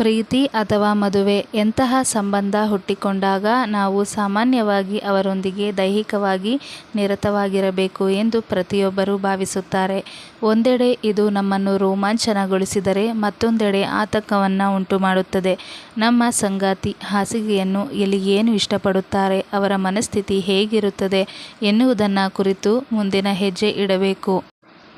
ಪ್ರೀತಿ ಅಥವಾ ಮದುವೆ ಎಂತಹ ಸಂಬಂಧ ಹುಟ್ಟಿಕೊಂಡಾಗ ನಾವು ಸಾಮಾನ್ಯವಾಗಿ ಅವರೊಂದಿಗೆ ದೈಹಿಕವಾಗಿ ನಿರತವಾಗಿರಬೇಕು ಎಂದು ಪ್ರತಿಯೊಬ್ಬರೂ ಭಾವಿಸುತ್ತಾರೆ. ಒಂದೆಡೆ ಇದು ನಮ್ಮನ್ನು ರೋಮಾಂಚನಗೊಳಿಸಿದರೆ ಮತ್ತೊಂದೆಡೆ ಆತಂಕವನ್ನು ಉಂಟುಮಾಡುತ್ತದೆ. ನಮ್ಮ ಸಂಗಾತಿ ಹಾಸಿಗೆಯನ್ನು ಎಲ್ಲಿ ಏನು ಇಷ್ಟಪಡುತ್ತಾರೆ, ಅವರ ಮನಸ್ಥಿತಿ ಹೇಗಿರುತ್ತದೆ ಎನ್ನುವುದನ್ನು ಕುರಿತು ಮುಂದಿನ ಹೆಜ್ಜೆ ಇಡಬೇಕು.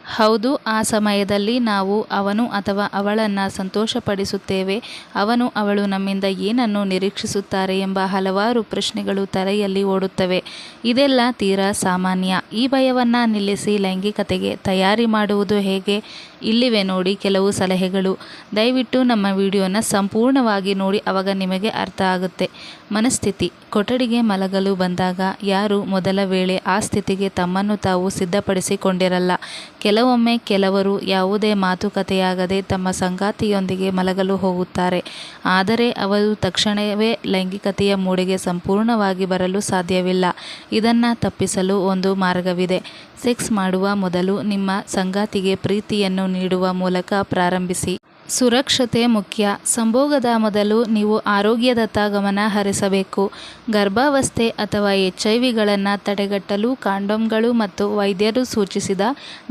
ಹೌದು, ಆ ಸಮಯದಲ್ಲಿ ನಾವು ಅವನು ಅಥವಾ ಅವಳನ್ನು ಸಂತೋಷಪಡಿಸುತ್ತೇವೆ. ಅವನು ಅವಳು ನಮ್ಮಿಂದ ಏನನ್ನು ನಿರೀಕ್ಷಿಸುತ್ತಾರೆ ಎಂಬ ಹಲವಾರು ಪ್ರಶ್ನೆಗಳು ತಲೆಯಲ್ಲಿ ಓಡುತ್ತವೆ. ಇದೆಲ್ಲ ತೀರಾ ಸಾಮಾನ್ಯ. ಈ ಭಯವನ್ನು ನಿಲ್ಲಿಸಿ ಲೈಂಗಿಕತೆಗೆ ತಯಾರಿ ಮಾಡುವುದು ಹೇಗೆ? ಇಲ್ಲಿವೆ ನೋಡಿ ಕೆಲವು ಸಲಹೆಗಳು. ದಯವಿಟ್ಟು ನಮ್ಮ ವಿಡಿಯೋನ ಸಂಪೂರ್ಣವಾಗಿ ನೋಡಿ, ಅವಾಗ ನಿಮಗೆ ಅರ್ಥ ಆಗುತ್ತೆ. ಮನಸ್ಥಿತಿ. ಕೊಠಡಿಗೆ ಮಲಗಲು ಬಂದಾಗ ಯಾರು ಮೊದಲ ವೇಳೆ ಆ ಸ್ಥಿತಿಗೆ ತಮ್ಮನ್ನು ತಾವು ಸಿದ್ಧಪಡಿಸಿಕೊಂಡಿರಲ್ಲ. ಕೆಲವೊಮ್ಮೆ ಕೆಲವರು ಯಾವುದೇ ಮಾತುಕತೆಯಾಗದೆ ತಮ್ಮ ಸಂಗಾತಿಯೊಂದಿಗೆ ಮಲಗಲು ಹೋಗುತ್ತಾರೆ. ಆದರೆ ಅವರು ತಕ್ಷಣವೇ ಲೈಂಗಿಕತೆಯ ಮೂಡಿಗೆ ಸಂಪೂರ್ಣವಾಗಿ ಬರಲು ಸಾಧ್ಯವಿಲ್ಲ. ಇದನ್ನು ತಪ್ಪಿಸಲು ಒಂದು ಮಾರ್ಗವಿದೆ. ಸೆಕ್ಸ್ ಮಾಡುವ ಮೊದಲು ನಿಮ್ಮ ಸಂಗಾತಿಗೆ ಪ್ರೀತಿಯನ್ನು ನೀಡುವ ಮೂಲಕ ಪ್ರಾರಂಭಿಸಿ. ಸುರಕ್ಷತೆ ಮುಖ್ಯ. ಸಂಭೋಗದ ಮೊದಲು ನೀವು ಆರೋಗ್ಯದತ್ತ ಗಮನ ಹರಿಸಬೇಕು. ಗರ್ಭಾವಸ್ಥೆ ಅಥವಾ ಎಚ್ ಐ ವಿಗಳನ್ನು ತಡೆಗಟ್ಟಲು ಕಾಂಡೋಮ್ಗಳು ಮತ್ತು ವೈದ್ಯರು ಸೂಚಿಸಿದ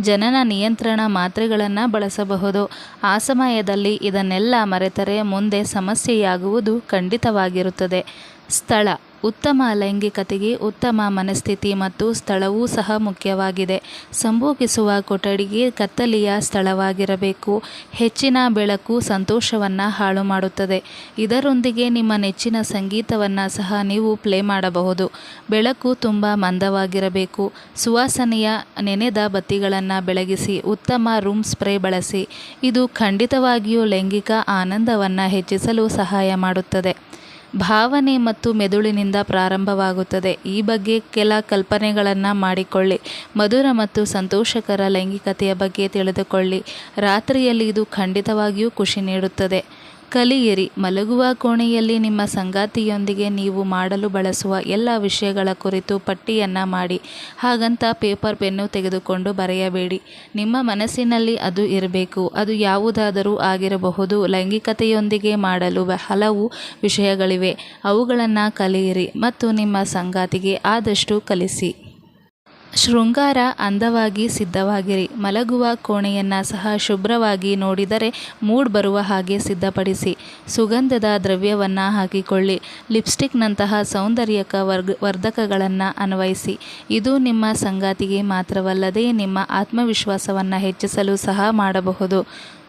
ಜನನ ನಿಯಂತ್ರಣ ಮಾತ್ರೆಗಳನ್ನು ಬಳಸಬಹುದು. ಆ ಸಮಯದಲ್ಲಿ ಇದನ್ನೆಲ್ಲ ಮರೆತರೆ ಮುಂದೆ ಸಮಸ್ಯೆಯಾಗುವುದು ಖಂಡಿತವಾಗಿರುತ್ತದೆ. ಸ್ಥಳ. ಉತ್ತಮ ಲೈಂಗಿಕತೆಗೆ ಉತ್ತಮ ಮನಸ್ಥಿತಿ ಮತ್ತು ಸ್ಥಳವೂ ಸಹ ಮುಖ್ಯವಾಗಿದೆ. ಸಂಭೋಗಿಸುವ ಕೊಠಡಿಗೆ ಕತ್ತಲೆಯ ಸ್ಥಳವಾಗಿರಬೇಕು. ಹೆಚ್ಚಿನ ಬೆಳಕು ಸಂತೋಷವನ್ನು ಹಾಳು ಮಾಡುತ್ತದೆ. ಇದರೊಂದಿಗೆ ನಿಮ್ಮ ನೆಚ್ಚಿನ ಸಂಗೀತವನ್ನು ಸಹ ನೀವು ಪ್ಲೇ ಮಾಡಬಹುದು. ಬೆಳಕು ತುಂಬ ಮಂದವಾಗಿರಬೇಕು. ಸುವಾಸನೆಯ ನೆನೆದ ಬತ್ತಿಗಳನ್ನು ಬೆಳಗಿಸಿ, ಉತ್ತಮ ರೂಮ್ ಸ್ಪ್ರೇ ಬಳಸಿ. ಇದು ಖಂಡಿತವಾಗಿಯೂ ಲೈಂಗಿಕ ಆನಂದವನ್ನು ಹೆಚ್ಚಿಸಲು ಸಹಾಯ ಮಾಡುತ್ತದೆ. ಭಾವನೆ ಮತ್ತು ಮೆದುಳಿನಿಂದ ಪ್ರಾರಂಭವಾಗುತ್ತದೆ. ಈ ಬಗ್ಗೆ ಕೆಲ ಕಲ್ಪನೆಗಳನ್ನು ಮಾಡಿಕೊಳ್ಳಿ. ಮಧುರ ಮತ್ತು ಸಂತೋಷಕರ ಲೈಂಗಿಕತೆಯ ಬಗ್ಗೆ ತಿಳಿದುಕೊಳ್ಳಿ. ರಾತ್ರಿಯಲ್ಲಿ ಇದು ಖಂಡಿತವಾಗಿಯೂ ಖುಷಿ ನೀಡುತ್ತದೆ. ಕಲಿಯಿರಿ. ಮಲಗುವ ಕೋಣೆಯಲ್ಲಿ ನಿಮ್ಮ ಸಂಗಾತಿಯೊಂದಿಗೆ ನೀವು ಮಾಡಲು ಬಳಸುವ ಎಲ್ಲ ವಿಷಯಗಳ ಕುರಿತು ಪಟ್ಟಿಯನ್ನು ಮಾಡಿ. ಹಾಗಂತ ಪೇಪರ್ ಪೆನ್ನು ತೆಗೆದುಕೊಂಡು ಬರೆಯಬೇಡಿ. ನಿಮ್ಮ ಮನಸ್ಸಿನಲ್ಲಿ ಅದು ಇರಬೇಕು. ಅದು ಯಾವುದಾದರೂ ಆಗಿರಬಹುದು. ಲೈಂಗಿಕತೆಯೊಂದಿಗೆ ಮಾಡಲು ಹಲವು ವಿಷಯಗಳಿವೆ. ಅವುಗಳನ್ನು ಕಲಿಯಿರಿ ಮತ್ತು ನಿಮ್ಮ ಸಂಗಾತಿಗೆ ಆದಷ್ಟು ಕಲಿಸಿ. ಶೃಂಗಾರ ಅಂದವಾಗಿ ಸಿದ್ಧವಾಗಿರಿ. ಮಲಗುವ ಕೋಣೆಯನ್ನು ಸಹ ಶುಭ್ರವಾಗಿ ನೋಡಿದರೆ ಮೂಡ್ ಬರುವ ಹಾಗೆ ಸಿದ್ಧಪಡಿಸಿ. ಸುಗಂಧದ ದ್ರವ್ಯವನ್ನು ಹಾಕಿಕೊಳ್ಳಿ. ಲಿಪ್ಸ್ಟಿಕ್ನಂತಹ ಸೌಂದರ್ಯಕ ವರ್ಗ, ವರ್ಧಕಗಳನ್ನು ಅನ್ವಯಿಸಿ. ಇದು ನಿಮ್ಮ ಸಂಗಾತಿಗೆ ಮಾತ್ರವಲ್ಲದೆ ನಿಮ್ಮ ಆತ್ಮವಿಶ್ವಾಸವನ್ನು ಹೆಚ್ಚಿಸಲು ಸಹ ಮಾಡಬಹುದು.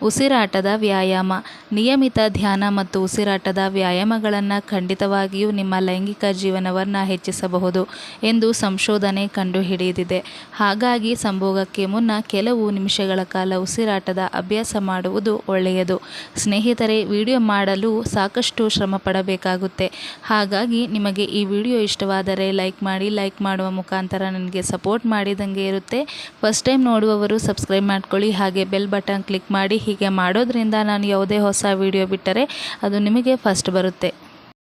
ಉಸಿರಾಟದ ವ್ಯಾಯಾಮ. ನಿಯಮಿತ ಧ್ಯಾನ ಮತ್ತು ಉಸಿರಾಟದ ವ್ಯಾಯಾಮಗಳನ್ನು ಖಂಡಿತವಾಗಿಯೂ ನಿಮ್ಮ ಲೈಂಗಿಕ ಜೀವನವನ್ನು ಹೆಚ್ಚಿಸಬಹುದು ಎಂದು ಸಂಶೋಧನೆ ಕಂಡುಹಿಡಿದಿದೆ. ಹಾಗಾಗಿ ಸಂಭೋಗಕ್ಕೆ ಮುನ್ನ ಕೆಲವು ನಿಮಿಷಗಳ ಕಾಲ ಉಸಿರಾಟದ ಅಭ್ಯಾಸ ಮಾಡುವುದು ಒಳ್ಳೆಯದು. ಸ್ನೇಹಿತರೆ, ವಿಡಿಯೋ ಮಾಡಲು ಸಾಕಷ್ಟು ಶ್ರಮ ಪಡಬೇಕಾಗುತ್ತೆ ಹಾಗಾಗಿ ನಿಮಗೆ ಈ ವಿಡಿಯೋ ಇಷ್ಟವಾದರೆ ಲೈಕ್ ಮಾಡಿ, ಲೈಕ್ ಮಾಡುವ ಮುಖಾಂತರ ನನಗೆ ಸಪೋರ್ಟ್ ಮಾಡಿದಂಗೆ ಇರುತ್ತೆ. ಫಸ್ಟ್ ಟೈಮ್ ನೋಡುವವರು ಸಬ್ಸ್ಕ್ರೈಬ್ ಮಾಡ್ಕೊಳ್ಳಿ, ಹಾಗೆ ಬೆಲ್ ಬಟನ್ ಕ್ಲಿಕ್ ಮಾಡಿ ಹೀಗೆ ಮಾಡೋದ್ರಿಂದ ನಾನು ಯಾವುದೇ ಹೊಸ ವಿಡಿಯೋ ಬಿಟ್ಟರೆ ಅದು ನಿಮಗೆ ಫಸ್ಟ್ ಬರುತ್ತೆ.